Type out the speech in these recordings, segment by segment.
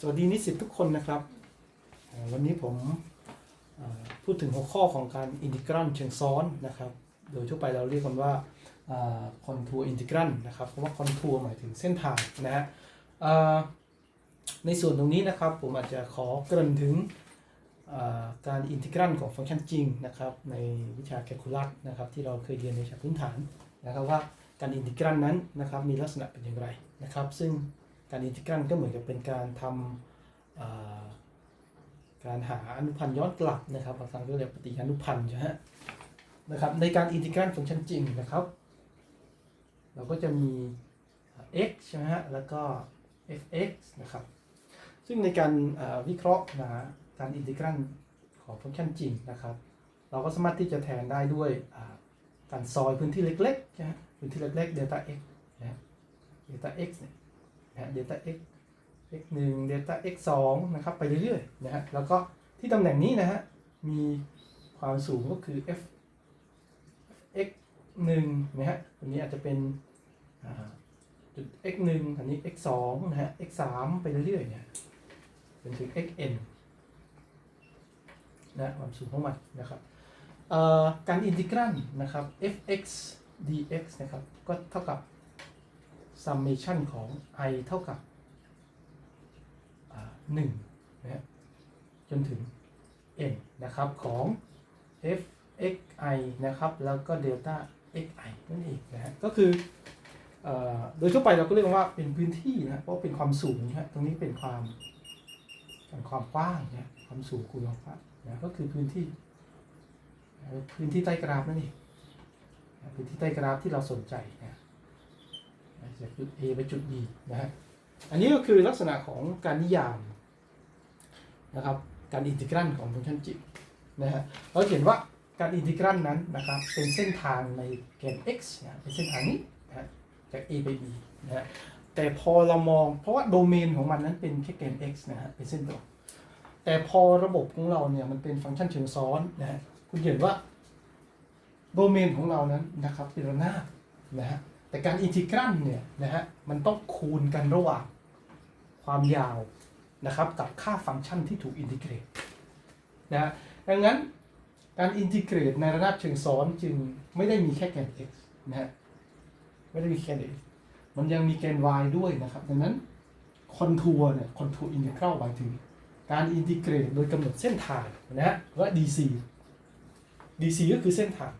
สวัสดีนิสิตทุกคนนะครับ วันนี้ผมพูดถึงหัวข้อของการอินทิกรัลเชิงซ้อนนะครับ โดยทั่วไปเราเรียกกันว่าคอนทัวร์อินทิกรัลนะครับเพราะว่าคอนทัวร์หมายถึงเส้นทางนะฮะในส่วนตรงนี้นะครับ ผมอาจจะขอเกริ่นถึงการอินทิกรัลของฟังก์ชันจริงนะครับ ในวิชาแคลคูลัสนะครับที่เราเคยเรียนในวิชาพื้นฐานนะครับว่าการอินทิกรัลนั้นนะครับมีลักษณะเป็นอย่างไรนะครับ ซึ่ง การอินทิกรัลก็เหมือนกับเป็นการทำการหาอนุพันธ์ย้อนกลับนะครับบางครั้งก็เรียกปฏิอนุพันธ์ใช่ไหมนะครับในการอินทิกรัลฟังก์ชันจริงนะครับ เราก็จะมี x ใช่ไหมฮะแล้วก็ fx นะครับ ซึ่งในการวิเคราะห์นะการอินทิกรัลของฟังก์ชันจริงนะครับ เราก็สามารถที่จะแทนได้ด้วยการซอยพื้นที่เล็กๆนะพื้นที่เล็กๆ delta x นะฮะ delta x เนี่ย นะฮะ delta x x 1 delta x 2นะครับ ไปเรื่อยๆนะฮะแล้วก็ที่ตำแหน่งนี้นะฮะ มีความสูงก็คือ f x 1นะฮะตรงนี้อาจจะเป็นอ่าจุด x 1อันนี้ x 2นะฮะ x 3ไปเรื่อยๆเนี่ยจนถึง x n นะความสูงของมันนะครับการอินทิกรัลนะครับ f(x) dx นะครับ ก็เท่ากับ summation ของ i เท่ากับหนึ่งนะฮะจนถึง n นะครับของ f x i นะครับ แล้วก็ delta x i นั่นเองนะฮะก็คืออโดยทั่วไปเราก็เรียกว่าเป็นพื้นที่นะเพราะเป็นความสูงนะฮะตรงนี้เป็นความเป็นความกว้างนะความสูงคูณความกว้างนะก็คือพื้นที่ พื้นที่ใต้กราฟนั่นเองพื้นที่ใต้กราฟที่เราสนใจนะ จากจุด A ไปจุด B นะฮะอันนี้ก็คือลักษณะของการนิยามนะครับการอินทิกรัลของฟังก์ชันจิบนะฮะเราเห็นว่าการอินทิกรัลนั้นนะครับเป็นเส้นทางในแกน x นะเป็นเส้นทางนี้นะฮะจาก A ไป B นะฮะแต่พอเรามองเพราะว่าโดเมนของมันนั้นเป็นแค่แกน x นะฮะเป็นเส้นตรงแต่พอระบบของเราเนี่ยมันเป็นฟังก์ชันเชิงซ้อนนะฮะคุณเห็นว่าโดเมนของเรานั้นนะครับเป็นระนาบนะฮะ แต่การอินทิกรัลเนี่ยนะฮะมันต้องคูณกันระหว่างความยาวนะครับกับค่าฟังก์ชันที่ถูกอินทิเกรตนะฮะดังนั้นการอินทิเกรตในระดับเชิงซ้อนจึงไม่ได้มีแค่แกน x นะฮะไม่ได้มีแค่ x มันยังมีแกน y ด้วยนะครับ ดังนั้นคอนทัวร์เนี่ยคอนทัวร์อินทิกรัลหมายถึง การอินทิเกรตโดยกำหนดเส้นทางนะฮะว่า dc dc ก็คือเส้นทาง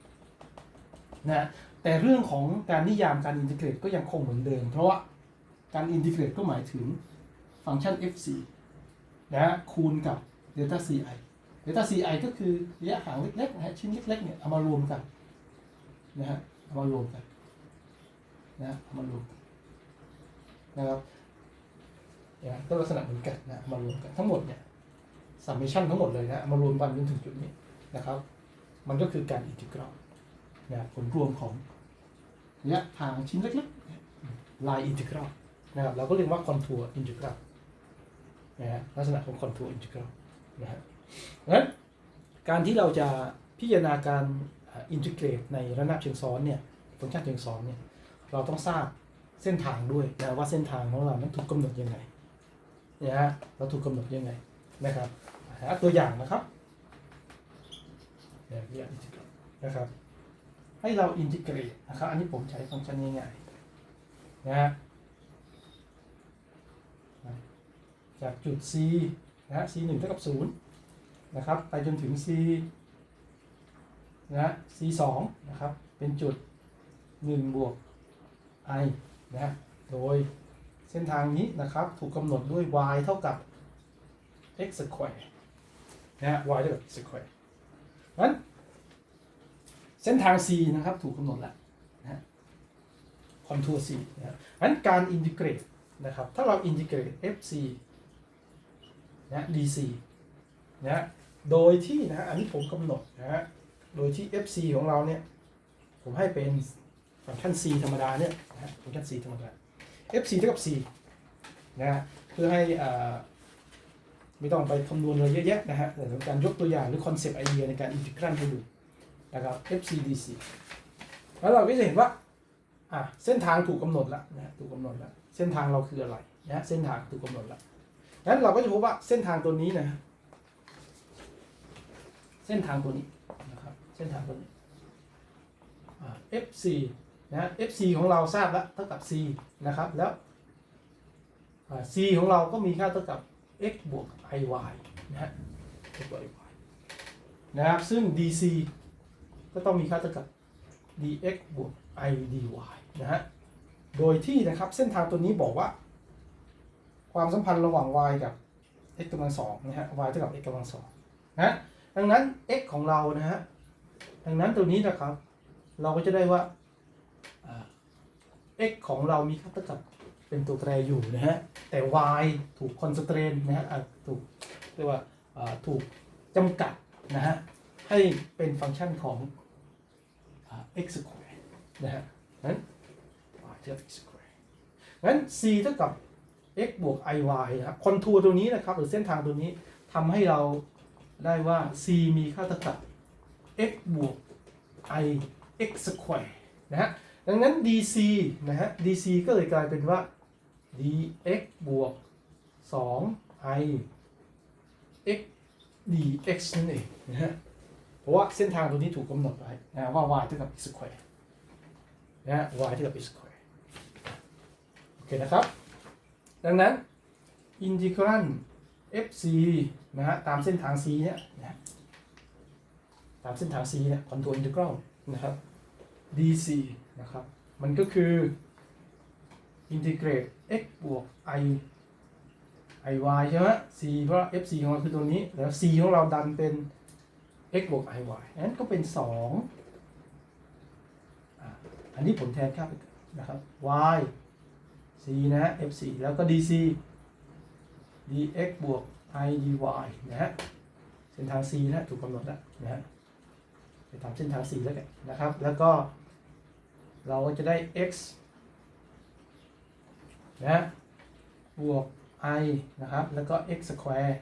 นะฮะ แต่เรื่องของการนิยามการอินทิเกรตก็ยังคงเหมือนเดิม เพราะว่าการอินทิเกรตก็หมายถึงฟังก์ชัน fc นะฮะคูณกับ delta ci delta ci ก็คือระยะห่างเล็กๆนะฮะชิ้นเล็กๆเนี่ยเอามารวมกันนะฮะเอามารวมกันนะเอามารวมนะครับเนี่ยก็ลักษณะเหมือนกันนะเอามารวมกันทั้งหมดเนี่ย summation ทั้งหมดเลยนะเอามารวมกันจนถึงจุดนี้นะครับ มันก็คือการอินทิกรัลนะผลรวมของ ระยะทางชิ้นเล็กๆลายอินทิกรัลนะครับเราก็เรียกว่าคอนทัวร์อินทิกรัลนะฮะลักษณะของคอนทัวร์อินทิกรัลนะฮะงั้นการที่เราจะพิจารณาการอินทิเกรตในระนาบเชิงซ้อนเนี่ยฟังก์ชันเชิงซ้อนเนี่ยเราต้องทราบเส้นทางด้วยนะว่าเส้นทางของเรานั้นถูกกำหนดยังไงนี่ยฮะเราถูกกำหนดยังไงนะครับตัวอย่างนะครับเนี่ยตัวอย่างอินทิกรัลนะครับ ให้เราอินทิเกรตนะครับ อันนี้ผมใช้ฟังก์ชันง่ายๆนะจากจุด c นะ c 1เท่ากับ0นะครับ ไปจนถึง c นะ c 2นะครับ เป็นจุด 1 บวก i นะ โดยเส้นทางนี้นะครับ ถูกกำหนดด้วย y เท่ากับ x square นะฮะ y เท่ากับ x square นั้น เส้นทาง C นะครับถูกกำหนดแล้วนะคอนทัวร์ C นะครับงั้นการอินทิเกรตนะครับถ้าเราอินทิเกรต FC นะ DC นะโดยที่นะฮะอันนี้ผมกำหนดนะฮะโดยที่ FC ของเราเนี่ยผมให้เป็นฟังก์ชัน C ธรรมดาเนี่ยนะฟังก์ชัน C ธรรมดา FC เท่ากับ C นะฮะเพื่อให้อ่าไม่ต้องไปคำนวณอะไรเยอะแยะนะฮะแต่เป็นการยกตัวอย่างหรือคอนเซปต์ไอเดียในการอินทิกรัลให้ดู นะครับ FCDC แล้วเราก็จะเห็นว่าอะเส้นทางถูกกำหนดแล้วนะถูกกำหนดแล้ว เส้นทางเราคืออะไรนะเส้นทางถูกกำหนดแล้วนั้นเราก็จะพบว่าเส้นทางตัวนี้นะเส้นทางตัวนี้นะครับเส้นทางตัวนี้ FC นะ FC ของเราทราบแล้วเท่ากับ C นะครับแล้ว C ของเราก็มีค่าเท่ากับ x บวก iy นะฮะ x บวก iy นะครับซึ่ง dc ก็ต้องมีค่าเท่ากับ dx บวก i dy นะฮะ โดยที่นะครับเส้นทางตัวนี้บอกว่า ความสัมพันธ์ระหว่าง y กับ x กำลังสองนะฮะ y เท่ากับ x กำลังสองนะดังนั้น x ของเรานะฮะ ดังนั้นตัวนี้นะครับ เราก็จะได้ว่า x ของเรามีค่าเท่ากับเป็นตัวแปรอยู่นะฮะ แต่ y ถูก constrain นะฮะถูกเรียกว่าถูกจำกัดนะฮะ ให้เป็นฟังก์ชันของ x square นะฮะนั้น y เท่ากับ x square งั้น c เท่ากับ x บวก iy นะครับคอนทัวร์ตัวนี้นะครับ หรือเส้นทางตัวนี้ทำให้เราได้ว่า c มีค่าเท่ากับ x บวก i x square นะฮะ ดังนั้น dc นะฮะ dc ก็เลยกลายเป็นว่า dx บวก 2 i x dx นั่นเองนะฮะ ราะว่าเส้นทางตัวนี้ถูกกำหนดไว้นะว่า y เท่ากับ x square นะ y เท่ากับ x square โอเคนะครับ ดังนั้นอินทิกรัล fc นะฮะตามเส้นทาง c เนี่ยนะตามเส้นทาง c เนี่ยคอนโทรอินทิกรัลนะครับ dc นะครับ มันก็คืออินทิเกรต x บวก i iy ใช่ไหม c เพราะ fc ของเราคือตัวนี้แล้ว c ของเราดันเป็น x บวก iy นั้นก็เป็น2อะอันนี้ผมแทนค่าไปนนะครับ y c นะฮะ f c แล้วก็ dc dx บวก i dy นะฮะ เส้นทาง c นะถูกกำหนดแล้วนะฮะไปตามเส้นทาง c แล้วกันนะครับ แล้วก็เราก็จะได้ x นะฮะบวก i นะครับ แล้วก็ x square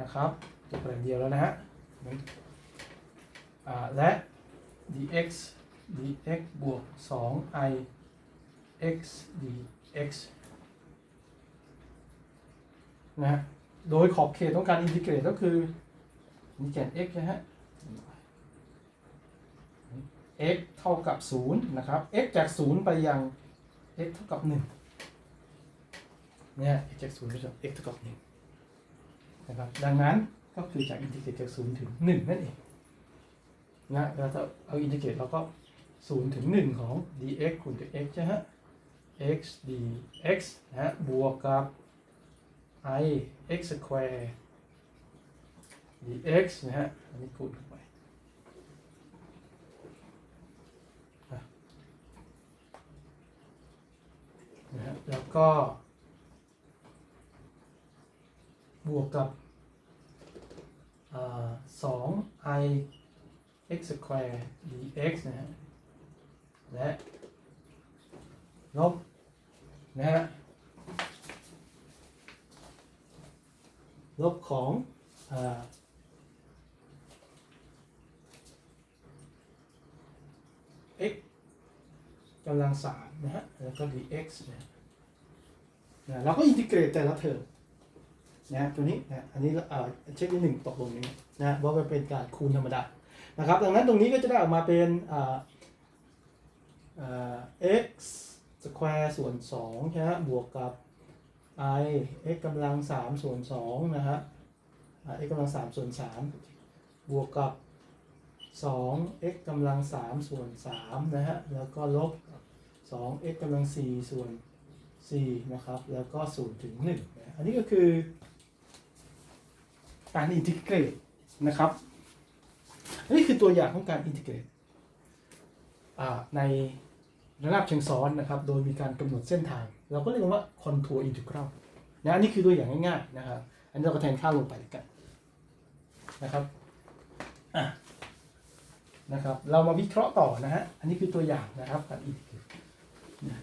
นะครับจบประเด็นเดียวแล้วนะฮะ และ dx dx บวก 2i x dx นะ โดยขอบเขตต้องการอินทิเกรตก็คือมีแกน x นะฮะ x เท่ากับ 0 นะครับ x จาก 0 ไปยัง x เท่ากับ 1 เนี่ย x จาก 0 ไปยัง x เท่ากับ 1 นะครับ ดังนั้น ก็คือจากอินทิเกรตจาก0ถึง1นั่นเองนะเราจะเอาอินทิเกรตเราก็0ถึง1ของ dx คูณกับ x ใช่ไหม x dx นะฮะบวกกับ i x square dx นะฮะอันนี้คูณเข้าไปนะฮะแล้วก็ บวกกับ 2 i x square dx นะฮะและลบนะฮะลบของอ่า x กำลังสามนะฮะ แล้วก็ dx นะนะเราก็อินทิเกรตแต่ละเทอม นะตัวนี้นะอันนี้เช็คที่หนึ่งตกลงนี้นะว่ามันเป็นการคูณธรรมดานะครับดังนั้นตรงนี้ก็จะได้ออกมาเป็นอ่าอ่า x สแควร์ส่วน2ใช่ไหมบวกกับ i x กำลัง 3 ส่วน2นะฮะ x กำลัง 3 ส่วน 3 บวกกับ 2 x กำลัง 3 ส่วน3นะฮะ แล้วก็ลบกับ2 x กำลัง 4 ส่วน4นะครับ แล้วก็ 0 ถึง1นะอันนี้ก็คือ การอินทิเกรตนะครับนี่คือตัวอย่างของการอินทิเกรตในระนาบเชิงซ้อนนะครับ โดยมีการกำหนดเส้นทาง เราก็เรียกว่าคอนทัวร์อินทิกรัลนะอันนี้คือตัวอย่างง่ายๆนะครับ อันนี้เราก็แทนค่าลงไปกันนะครับนะครับ เรามาวิเคราะห์ต่อนะฮะ อันนี้คือตัวอย่างนะครับการอินทิเกรตนะ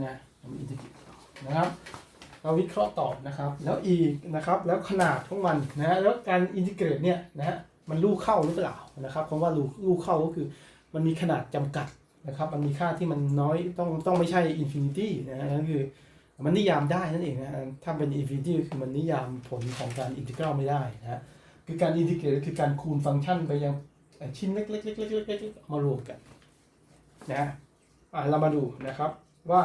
นะเรอินทิเกรตนะครับ เราวิเคราะห์ต่อนะครับ แล้วอีกนะครับ แล้วขนาดของมันนะฮะแล้วการอินทิเกรตเนี่ยนะฮะมันลูกเข้าหรือเปล่านะครับคำว่าลูกลูกเข้าก็คือ มันมีขนาดจำกัดนะครับ มันมีค่าที่มันน้อยต้องต้องไม่ใช่อินฟินิตี้นะฮะนั่นคือมันนิยามได้นั่นเองนะถ้าเป็นอินฟินิตี้คือมันนิยามผลของการอินทิกรัลไม่ได้นะฮะคือการอินทิเกรตคือการคูณฟังก์ชันไปยังชิ้นเล็กๆๆๆๆๆมารวมกันนะฮะอะเรามาดูนะครับว่า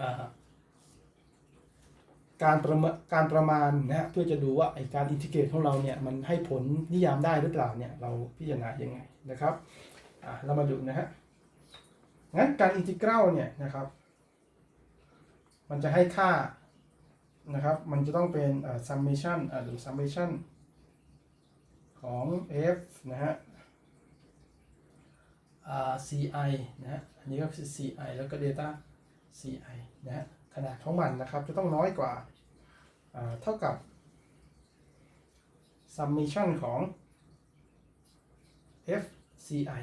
อ่า การประมาณการประมาณนะฮะเพื่อจะดูว่าไอการอินทิเกรตของเราเนี่ยมันให้ผลนิยามได้หรือเปล่าเนี่ยเราพิจารณายังไงนะครับอะเรามาดูนะฮะงั้นการอินทิเกรัลเนี่ยนะครับ มันจะให้ค่านะครับ มันจะต้องเป็น summation หรือ summation ของ f นะฮะ ci นะฮะ อันนี้ก็คือ ci แล้วก็ data ci นะฮะ ขนาดของมันนะครับ จะต้องน้อยกว่าเท่ากับ summation ของ fci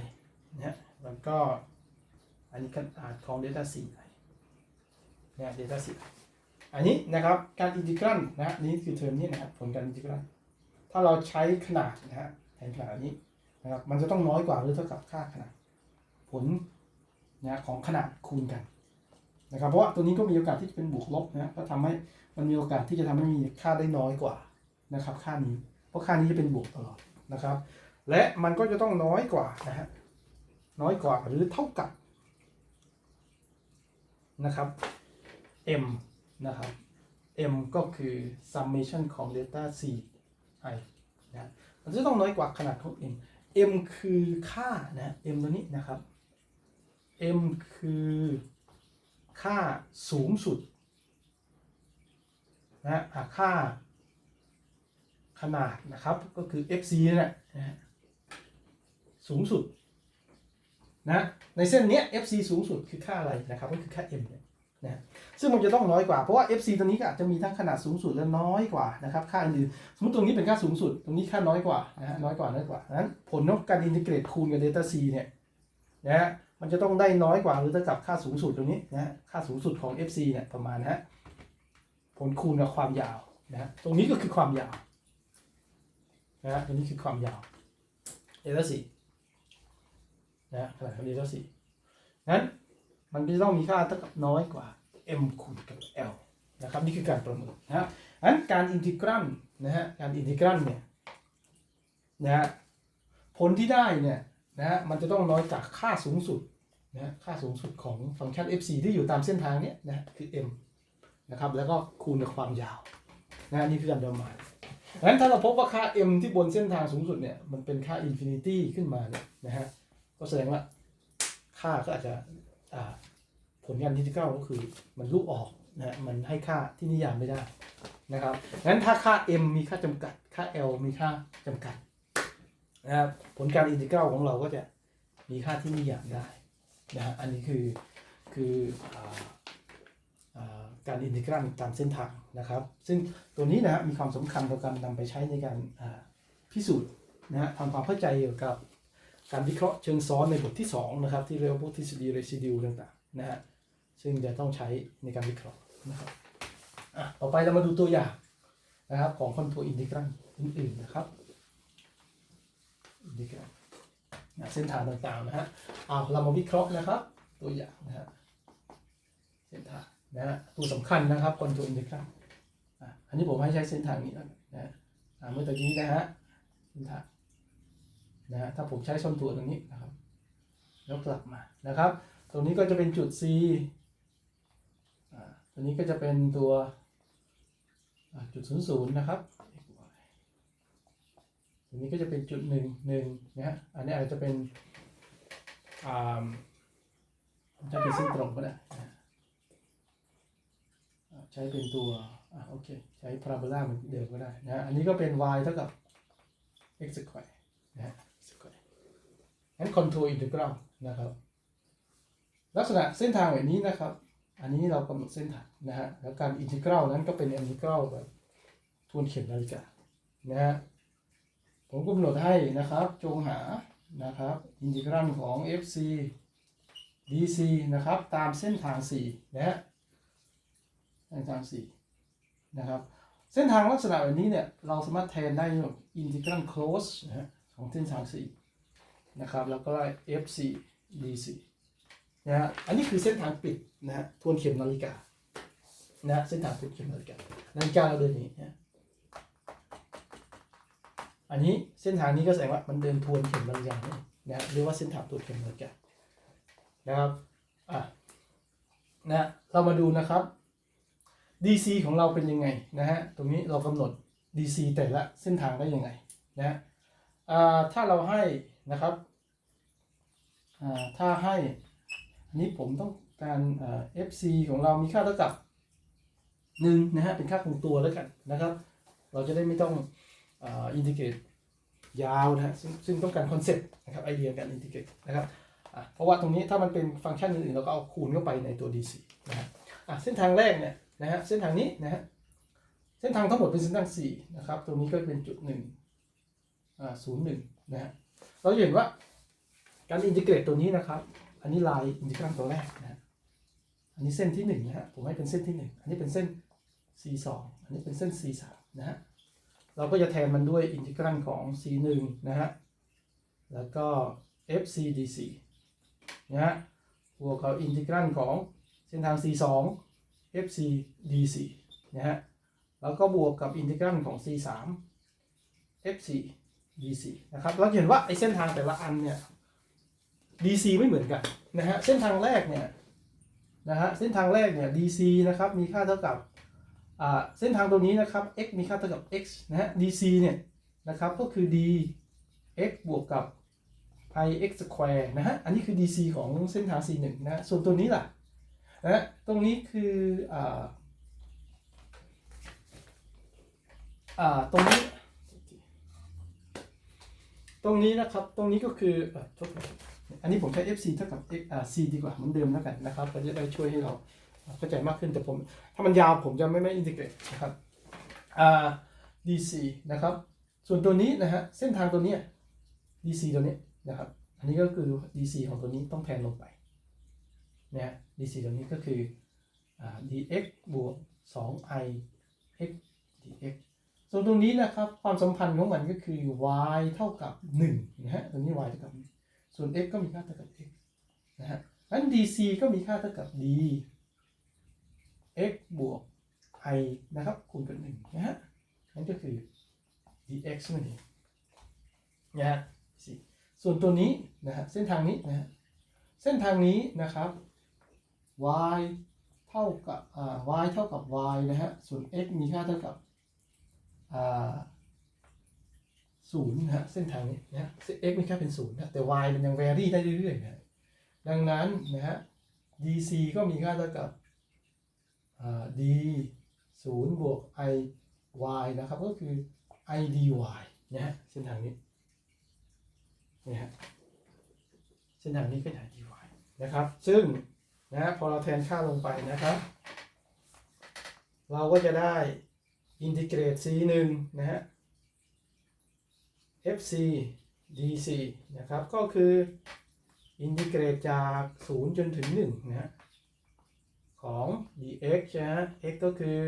นะฮะแล้วก็อันนี้ขนาดของ data ci นะ data ci อันนี้นะครับการอินทิกรัลนะฮะนี่คือเทอมนี้นะครับผลการอินทิกรัลถ้าเราใช้ขนาดนะฮะแทนขนาดนี้นะครับมันจะต้องน้อยกว่าหรือเท่ากับค่าขนาด ผลนะของขนาดคูณกัน นะครับเพราะว่าตัวนี้ก็มีโอกาสที่จะเป็นบวกลบนะก็ทำให้มันมีโอกาสที่จะทำให้มีค่าได้น้อยกว่านะครับค่านี้ เพราะค่านี้จะเป็นบวกตลอดนะครับ และมันก็จะต้องน้อยกว่านะฮะน้อยกว่าหรือเท่ากับนะครับ m นะครับ m ก็คือ summation ของ delta c i นะมันจะต้องน้อยกว่าขนาดของ m m คือค่านะ m ตัวนี้นะครับ m คือ ค่าสูงสุดนะฮะค่าขนาดนะครับก็คือ fc นั่นแหละนะฮะสูงสุดนะในเส้นเนี้ย fc สูงสุดคือค่าอะไรนะครับก็คือค่า m เนี่ยนะฮะซึ่งมันจะต้องน้อยกว่าเพราะว่า fc ตัวนี้ก็อาจจะมีทั้งขนาดสูงสุดและน้อยกว่านะครับค่าอื่นสมมติตรงนี้เป็นค่าสูงสุด ตรงนี้ค่าน้อยกว่านะฮะน้อยกว่าน้อยกว่านั้นผลของการอินทิเกรตคูณกับ delta c เนี่ยนะฮะ มันจะต้องได้น้อยกว่าหรือเท่ากับค่าสูงสุดตรงนี้นะค่าสูงสุดของ FC เนี่ยประมาณนะฮะผลคูณกับความยาวนะฮะตรงนี้ก็คือความยาวนะฮะตรงนี้คือความยาวเดลต้าสี่นะขนาดของเดลต้าสี่นั้นมันจะต้องมีค่าเท่ากับน้อยกว่า m คูณกับ l นะครับนี่คือการประเมินนะฮะนั้นการอินทิกรัลนะฮะการอินทิกรัลเนี่ยนะฮะผลที่ได้เนี่ยนะฮะมันจะต้องน้อยจากค่าสูงสุด นะค่าสูงสุดของฟังก์ชัน fc ที่อยู่ตามเส้นทางนี้นะคือ m นะครับแล้วก็คูณกับความยาวนะนี่คือการประมาณงั้นถ้าเราพบว่าค่า m ที่บนเส้นทางสูงสุดเนี่ยมันเป็นค่า infinity ขึ้นมาเนี่ยนะฮะก็แสดงว่าค่าก็อาจจะผลงานอินทิกรัลก็คือมันรูปออกนะฮะมันให้ค่าที่นิยามไม่ได้นะครับงั้นถ้าค่า m มีค่าจำกัด ค่า l มีค่าจำกัดนะครับผลการอินทิกรัลของเราก็จะมีค่าที่นิยามได้ นะฮะอันนี้คือคืออการอินทิกรัลตามเส้นทางนะครับ ซึ่งตัวนี้นะฮะมีความสำคัญต่อการนำไปใช้ในการพิสูจน์นะฮะทำความเข้าใจเกี่ยวกับการวิเคราะห์เชิงซ้อนในบทที่ 2 นะครับ ที่เรียกว่าพวกทฤษฎีเรซิดิวต่างๆนะฮะซึ่งจะต้องใช้ในการวิเคราะห์นะครับอะต่อไปเรามาดูตัวอย่างนะครับของคอนโทรอินทิกรัลอื่นๆนะครับอินี่ครับนะ เส้นทางต่างๆนะฮะเอาเรามาวิเคราะห์นะครับ ตัวอย่างนะฮะเส้นทางนะฮะตัวสำคัญนะครับคอนโทรลอินทิกรัลอะอันนี้ผมให้ใช้เส้นทางนี้นะฮะเมื่อตะกี้นะฮะเส้นทางนะฮะถ้าผมใช้ชนตัวตรงนี้นะครับแล้วกลับมานะครับ ตรงนี้ก็จะเป็นจุด C อ่าตัวนี้ก็จะเป็นตัวจุดศูนย์ศูนย์นะครับ อันนี้ก็จะเป็นจุดหนึ่งหนึ่งนะฮะอันนี้อาจจะเป็นอ่าผมจะเป็นเส้นตรงก็ได้ใช้เป็นตัวอ่าโอเค ใช้พาราโบลาเหมือนเดิมก็ได้นะอันนี้ก็เป็น y เท่ากับ x square นะฮะ square งั้น control integral นะครับ ลักษณะเส้นทางแบบนี้นะครับ อันนี้เรากำหนดเส้นทางนะฮะแล้วการ integral นั้นก็เป็น integral แบบทวนเข็มนาฬิกานะฮะ ผมกำหนดให้นะครับจงหานะครับอินทิกรัลของ fc dc นะครับ ตามเส้นทาง4นะฮะเส้นทาง 4 นะครับ เส้นทางลักษณะแบบนี้เนี่ยเราสามารถแทนได้อินทิกรัล close นะของเส้นทาง 4 นะครับ แล้วก็ได้ fc DC นะฮะอันนี้คือเส้นทางปิดนะฮะทวนเข็มนาฬิกานะเส้นทางทวนเข็มนาฬิกานาฬิกาเราเดินอย่างนี้นะ อันนี้เส้นทางนี้ก็แสดงว่ามันเดินทวนเข็มนาฬิกานี่นะฮะเรียกว่าเส้นทางทวเข็มนาฬิกานนะครับอะนะเรามาดูนะครับ DC ของเราเป็นยังไงนะฮะตรงนี้เรากำหนด DC แต่ละเส้นทางได้ยังไงนะฮะอ่าถ้าเราให้นะครับอ่าถ้าให้อันนี้ผมต้องการอ่า FC ของเรามีค่าเท่ากับหนึ่งนะฮะเป็นค่าคงตัวแล้วกันนะครับ เราจะได้ไม่ต้อง อินทิเกรตยาวนะฮะซึ่งซึ่งต้องการคอนเซ็ปต์นะครับไอเดียการอินทิเกรตนะครับเพราะว่าตรงนี้ถ้ามันเป็นฟังก์ชันอื่นๆเราก็เอาคูณเข้าไปในตัว DC นะฮะเส้นทางแรกเนี่ยนะฮะเส้นทางนี้นะฮะเส้นทางทั้งหมดเป็นเส้นทางสี่นะครับตรงนี้ก็เป็นจุดหนึ่งอ่าศูนย์หนึ่งนะฮะเราเห็นว่าการอินทิเกรตตัวนี้นะครับ อันนี้ลายอินทิกรัลตัวแรกนะฮะอันนี้เส้นที่หนึ่งนะฮะผมให้เป็นเส้นที่หนึ่งอันนี้เป็นเส้น C สองอันนี้เป็นเส้น C สามนะฮะ เราก็จะแทนมันด้วยอินทิกรัลของ C หนึ่งนะฮะ แล้วก็ FC DC นะฮะบวกกับอินทิกรัลของเส้นทาง C สอง FC DC นะฮะ แล้วก็บวกกับอินทิกรัลของ C สาม FC DC นะครับ เราเห็นว่าไอ้เส้นทางแต่ละอันเนี่ย DC ไม่เหมือนกันนะฮะ เส้นทางแรกเนี่ยนะฮะ เส้นทางแรกเนี่ย DC นะครับ มีค่าเท่ากับ เส้นทางตัวนี้นะครับ x มีค่าเท่ากับ x นะฮะ DC เนี่ยนะครับก็คือ d x บวกกับ pi x square นะฮะ อันนี้คือ DC ของเส้นทาง C1 นะฮะส่วนตัวนี้ล่ะนะฮะตรงนี้คืออ่าอ่าตรงนี้ ตรงนี้นะครับ ตรงนี้ก็คืออ่อโทษนะครับอันนี้ผมใช้ FC เท่ากับ x อ่า c ดีกว่าเหมือนเดิมแล้วกันนะครับ ก็จะได้ช่วยให้เรา เข้าใจมากขึ้นแต่ผม ถ้ามันยาวผมจะไม่ไม่อินทิเกรตนะครับอ่า dc นะครับ ส่วนตัวนี้นะฮะเส้นทางตัวนี้ dc ตัวนี้นะครับ อันนี้ก็คือ dc ของตัวนี้ต้องแทนลงไปนะฮะ dc ตัวนี้ก็คืออ่า dx บวก 2i x dx ส่วนตรงนี้นะครับความสัมพันธ์ของมันก็คือ y เท่ากับ1นะฮะตรงนี้ y เท่ากับ 1 ส่วน x ก็มีค่าเท่ากับ x นะฮะงั้น dc ก็มีค่าเท่ากับ d x บวก i นะครับ คูณกับ1นะฮะนั่นก็คือ dx นั่นเองนะฮะสิส่วนตัวนี้นะฮะเส้นทางนี้นะฮะเส้นทางนี้นะครับ y เท่ากับอ่า y เท่ากับ y นะฮะส่วน x มีค่าเท่ากับอ่าศูนย์นะฮะเส้นทางนี้นะ x มีค่าเป็นศูนย์นะแต่ y มันยัง vary ได้เรื่อยๆนะดังนั้นนะฮะ dc ก็มีค่าเท่ากับ d ศูนย์บวก i y นะครับ ก็คือ i dy นะฮะเส้นทางนี้นะฮะเส้นทางนี้เป็น i dy นะครับ ซึ่งนะฮะพอเราแทนค่าลงไปนะครับ เราก็จะได้อินทิเกรต c 1นะฮะ fc dc นะครับ ก็คืออินทิเกรตจาก 0 จนถึง 1 นะฮะ ของ dx ใช่ไหม x ก็คือ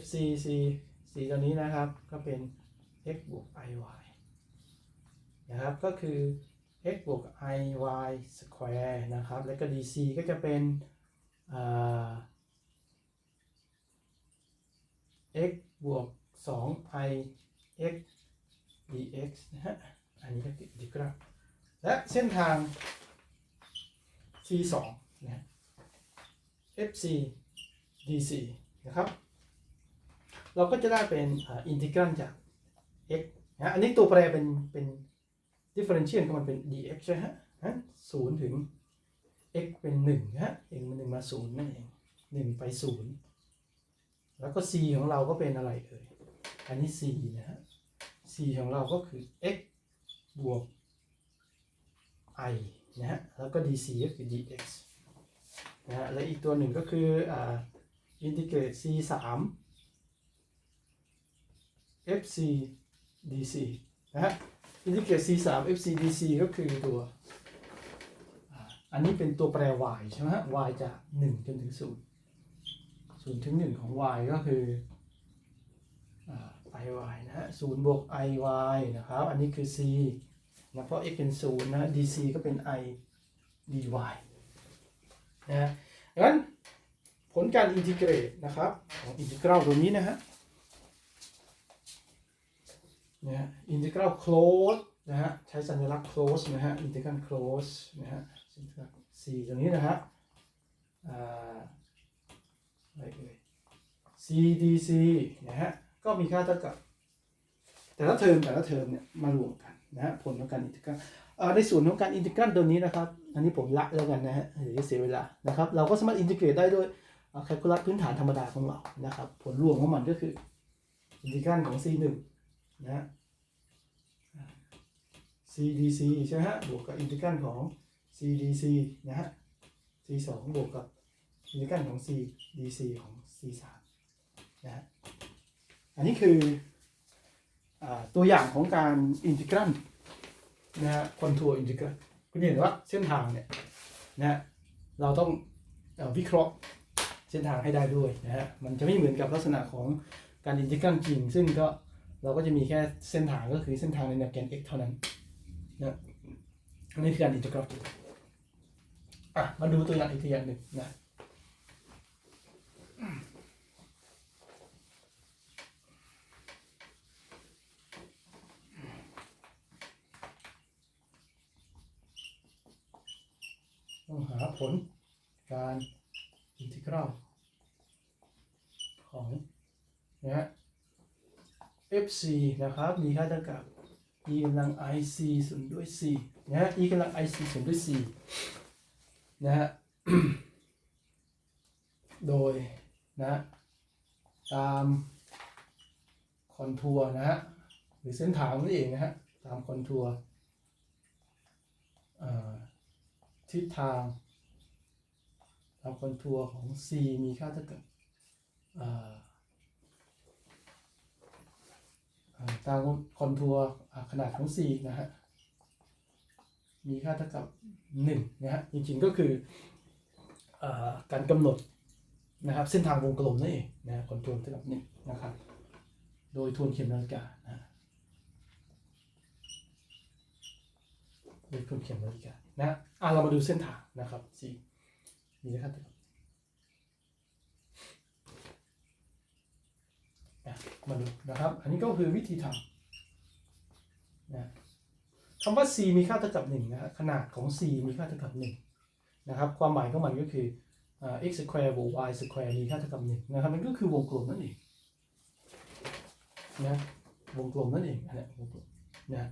fc c c ตัวนี้นะครับ ก็เป็น x บวก iy นะครับ ก็คือ x บวก iy square นะครับ แล้วก็ dc ก็จะเป็น x บวก 2 i x dx นะฮะ อันนี้ก็ติดดีกราฟและเส้นทาง c 2 นะ fc dc นะครับ เราก็จะได้เป็นอินทิกรัลจาก x นะอันนี้ตัวแปรเป็นเป็น differential ของมันเป็น dx ใช่ฮะนะศูนย์ถึง x เป็น1นะฮะเองมันหนึ่งมาศูนย์นั่นเองหนึ่งไปศูนย์แล้วก็ c ของเราก็เป็นอะไรเอ่ย อันนี้ c นะฮะ c ของเราก็คือ x บวก i นะฮะ แล้วก็ dc ก็คือ dx นะฮะและอีกตัวหนึ่งก็คืออ่าอินทิเกรต c 3 fc dc นะฮะอินทิเกรต c 3 fc dc ก็คือตัวอันนี้เป็นตัวแปร y ใช่ไหมฮะ y จาก 1 จนถึง 0 0 ถึง 1 ของ y ก็คือ i y นะฮะ0บวก i y นะครับ อันนี้คือ c นะเพราะ x เป็นศูนย์นะ dc ก็เป็น i dy นะฮะดังนั้นผลการอินทิเกรตนะครับของอินทิกรัลตัวนี้นะฮะนะฮะอินทิกรัล close นะฮะใช้สัญลักษณ์ close นะฮะอินทิกรัล close นะฮะ c ตัวนี้นะฮะอ่าอะไรเอ่ย cdc นะฮะก็มีค่าเท่ากับ แต่ละเทอมแต่ละเทอมเนี่ยมารวมกันนะฮะผลของการอินทิกรัล ในส่วนของการอินทิกรัลตัวนี้นะครับ อันนี้ผมละแล้วกันนะฮะเดี๋ยวจะเสียเวลานะครับ เราก็สามารถอินทิเกรตได้ด้วยแคลคูลัสพื้นฐานธรรมดาของเรานะครับ ผลรวมของมันก็คืออินทิกรัลของ c 1นะฮะ cdc ใช่ไหมฮะบวกกับอินทิกรัลของ cdc นะฮะ c 2บวกกับอินทิกรัลของ cdc ของ c 3นะฮะอันนี้คืออตัวอย่างของการอินทิกรัล นะฮะคอนทัวร์อินทิกรัลคุณเห็นว่าเส้นทางเนี่ยนะฮะเราต้องวิเคราะห์เส้นทางให้ได้ด้วยนะฮะมันจะไม่เหมือนกับลักษณะของการอินทิกรัลจริง ซึ่งก็เราก็จะมีแค่เส้นทางก็คือเส้นทางในแนวแกน x เท่านั้นนะอันนี้คือการอินทิกรัลอะมาดูตัวอย่างอีกตัวอย่างหนึ่งนะ ต้องหาผลการอินทิกรัลของนะฮะ FC นะครับ มีค่าเท่ากับ e กำลัง ic ส่วนด้วย c นะฮะ e กำลัง ic ส่วนด้วย c นะฮะ โดยนะฮะตามคอนทัวร์นะฮะ หรือเส้นทางนั่นเองนะฮะ ตามคอนทัวร์อ่อ ทิศทางตามคอนทัวร์ของ C มีค่าเท่ากับตามคอนทัวร์ขนาดของ C นะฮะ มีค่าเท่ากับ1นะฮะ จริงๆก็คืออการกำหนดนะครับเส้นทางวงกลมนั่นเองนะคอนทัวร์เท่ากับ1นะครับ โดยทวนเข็มนาฬิกานะโดยทวนเข็มนาฬิกานะอะเรามาดูเส้นทางนะครับ C มีค่าเท่ากับมาดูนะครับ อันนี้ก็คือวิธีทำนะคำว่า c มีค่าเท่ากับ1นะฮะขนาดของ c มีค่าเท่ากับ1นะครับ ความหมายของมันก็คืออ่ x square บวก y square มีค่าเท่ากับ1นะครับ มันก็คือวงกลมนั่นเองนะวงกลมนั่นเองนะวงกลมนะ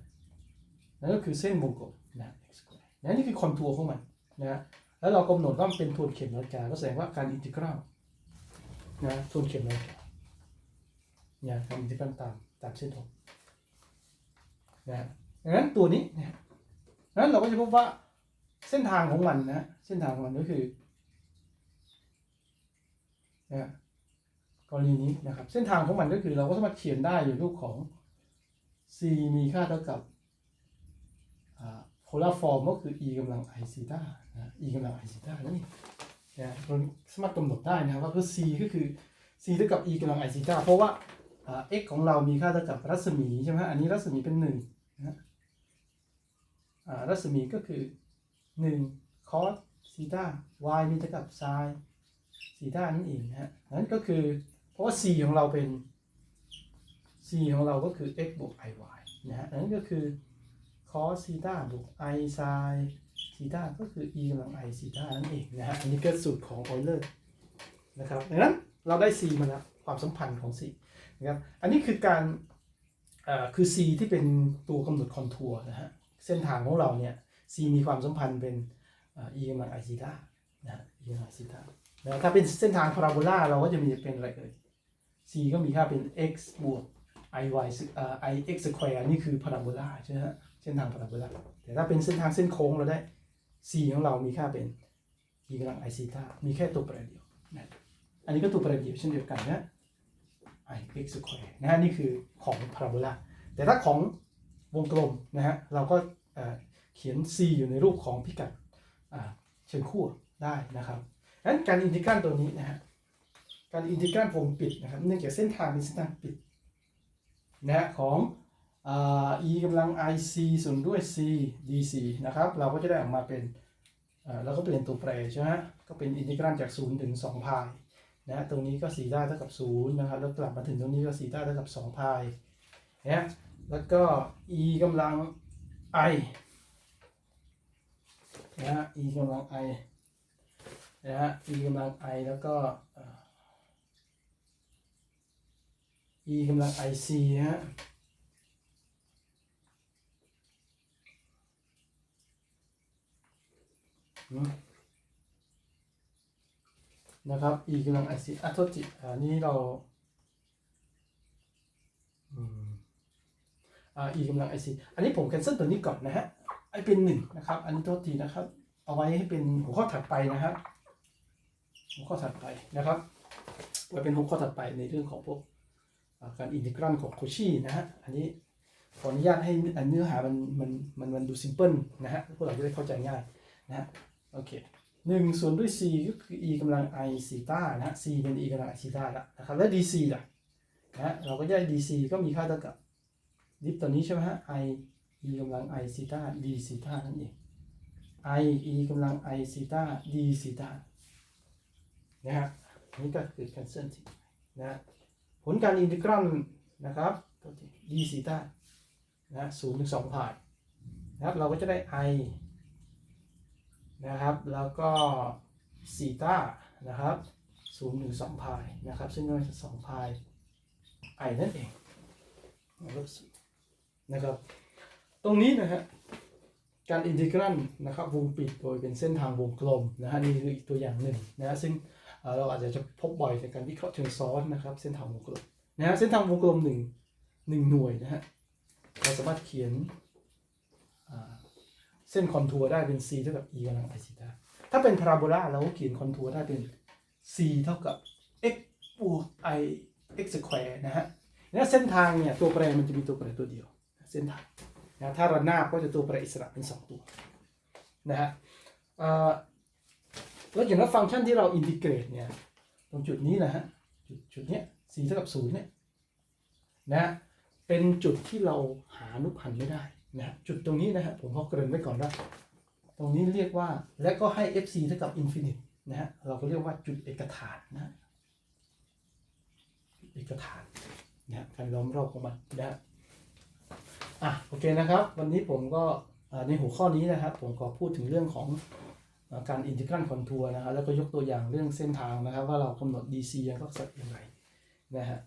นั่นก็คือเส้นวงกลมนะ x นะนี่คือคอนทัวร์ของมันนะแล้วเรากำหนดว่ามันเป็นทวนเข็มนาฬิกาก็แสดงว่าการอินทิกรัลนะทวนเข็มนาฬิกาเนี่ยการอินทิกรัลตามตามเส้นทงนะดังนั้นตัวนี้นะดังนั้นเราก็จะพบว่าเส้นทางของมันนะเส้นทางของมันก็คือนะกรณีนี้นะครับ เส้นทางของมันก็คือเราก็สามารถเขียนได้อยู่รูปของ c มีค่าเท่ากับ อ่า polar form ก็คือ e กำลัง i ซีตานะ e กำลัง i ซีตานั่นเองนะเราสามารถกำหนดได้นะครับว่าคือ c ก็คือ c เท่ากับ e กำลัง i ซีตาเพราะว่า x ของเรามีค่าเท่ากับรัศมีใช่ไหมอันนี้รัศมีเป็นหนึ่งนะรัศมีก็คือหนึ่ง cos ซีตา y มีเท่ากับ sin ซีตานั่นเองนะฮะนั่นก็คือเพราะว่า c ของเราเป็น c ของเราก็คือ x บวก i y นะฮะนั่นก็คือ cos ซีตาบวก i sin ซีตาก็คือ e กำลัง i ซีตานั่นเองนะฮะอันนี้ก็สูตรของออยเลอร์นะครับดังนั้นเราได้ c มาแล้วความสัมพันธ์ของ c นะครับอันนี้คือการคือ c ที่เป็นตัวกำหนดคอนทัวร์นะฮะเส้นทางของเราเนี่ย c มีความสัมพันธ์เป็นอ่อ e กำลัง i ซีตานะฮะ e กำลัง i ซีตานะถ้าเป็นเส้นทางพาราโบลาเราก็จะมีเป็นอะไรเอ่ย c ก็มีค่าเป็น x บวก i y เอ่อ i x square นี่คือพาราโบลาใช่ไหมฮะ ส้นทางพาราโบลาแต่ถ้าเป็นเส้นทางเส้นโค้งเราได้ c ของเรามีค่าเป็น e กำลัง i ซีตามีแค่ตัวแปรเดียวนะอันนี้ก็ตัวแปรเดียวเช่นเดียวกันนะ i x square นะฮะนี่คือของพาราโบลาแต่ถ้าของวงกลมนะฮะเราก็เขียน c อยู่ในรูปของพิกัดเชิงขั้วได้นะครับดังนั้นการอินทิกรัลตัวนี้นะฮะการอินทิกรัลวงปิดนะครับเนื่องจากเส้นทางเป็นเส้นทางปิดนะฮะของ e กำลัง ic ส่วนด้วย c dc นะครับ เราก็จะได้ออกมาเป็นเอ่อเราก็เปลี่ยนตัวแปรใช่ไหมก็เป็นอินทิกรัลจาก 0 ถึง 2 พายนะตรงนี้ก็4ได้เท่ากับ 0 นะครับ แล้วกลับมาถึงตรงนี้ก็4ได้เท่ากับ 2 พายนะแล้วก็ e กำลัง i นะ e กำลัง i นะฮะ e กำลัง i แล้วก็อ่อ e กำลัง ic นะฮะ อืม นะครับ e กำลัง ic อะโทษทีอันนี้เราอืมอ่า e กำลัง ic อันนี้ผมแคนเซิลตัวนี้ก่อนนะฮะไอเป็นหนึ่งนะครับ อันนี้โทษทีนะครับ เอาไว้ให้เป็นหัวข้อถัดไปนะครับ หัวข้อถัดไปนะครับไว้เป็นหัวข้อถัดไปในเรื่องของพวกการอินทิกรัลของโคชี่นะฮะ อันนี้ขออนุญาตให้เนื้อหามันมันมันมันดูซิมเพิลนะฮะพวกเราจะได้เข้าใจง่ายนะฮะ โอเคหนึ่งส่วนด้วย c ก็คือ e กำลัง i ซีตานะ c เป็น e กำลัง i ซีตาแล้วนะครับ และ dc ล่ะนะเราก็จะได้ dc ก็มีค่าเท่ากับดิฟตัวนี้ใช่ไหมฮะ i e กำลัง i ซีตา d ซีตานั่นเอง i e กำลัง i ซีตา d ซีตานะฮะอันนี้ก็คือ cancel นะผลการอินทิกรัลนะครับตัวที่ d ซีตานะฮะศูนย์ถึงสองพายนะครับเราก็จะได้ i นะครับ แล้วก็ซีต้านะครับศูนย์ถึงสองพายนะครับ ซึ่งก็จะสองพายไอนั่นเองลบศูนย์นะครับ ตรงนี้นะฮะการอินทิกรัลนะครับวงปิดโดยเป็นเส้นทางวงกลมนะฮะนี่คืออีกตัวอย่างหนึ่งนะซึ่งเราอาจจะจะพบบ่อยในการวิเคราะห์เชิงซ้อนนะครับ เส้นทางวงกลมนะฮะเส้นทางวงกลมหนึ่งหนึ่งหน่วยนะฮะเราสามารถเขียน เส้นคอนทัวร์ได้เป็น c เท่ากับ e กำลัง i ซีตาถ้าเป็นพาราโบลาเราก็เขียนคอนทัวร์ได้เป็น c เท่ากับ x บวก i x สแควร์นะฮะนี่เส้นทางเนี่ยตัวแปรมันจะมีตัวแปรตัวเดียว เส้นทางนะถ้าระนาบก็จะตัวแปรอิสระเป็น 2 ตัวนะฮะแล้วอย่างนั้นฟังก์ชันที่เราอินทิเกรตเนี่ยตรงจุดนี้นะฮะจุดจุดเนี้ย c เท่ากับ0เนี่ยนะฮะเป็นจุดที่เราหาอนุพันธ์ไม่ได้ นะจุดตรงนี้นะฮะผมขอเกริ่นไว้ก่อนว่าตรงนี้เรียกว่าและก็ให้ fc เท่ากับ infinite นะฮะเราก็เรียกว่าจุดเอกฐานนะฮะเอกฐานนะฮะการล้อมรอบของมันนะอะโอเคนะครับ วันนี้ผมก็ในหัวข้อนี้นะครับ ผมขอพูดถึงเรื่องของการอินทิกรัลคอนทัวร์นะครับแล้วก็ยกตัวอย่างเรื่องเส้นทางนะครับ ว่าเรากำหนด dc ยังก็สักอย่างไรนะฮะ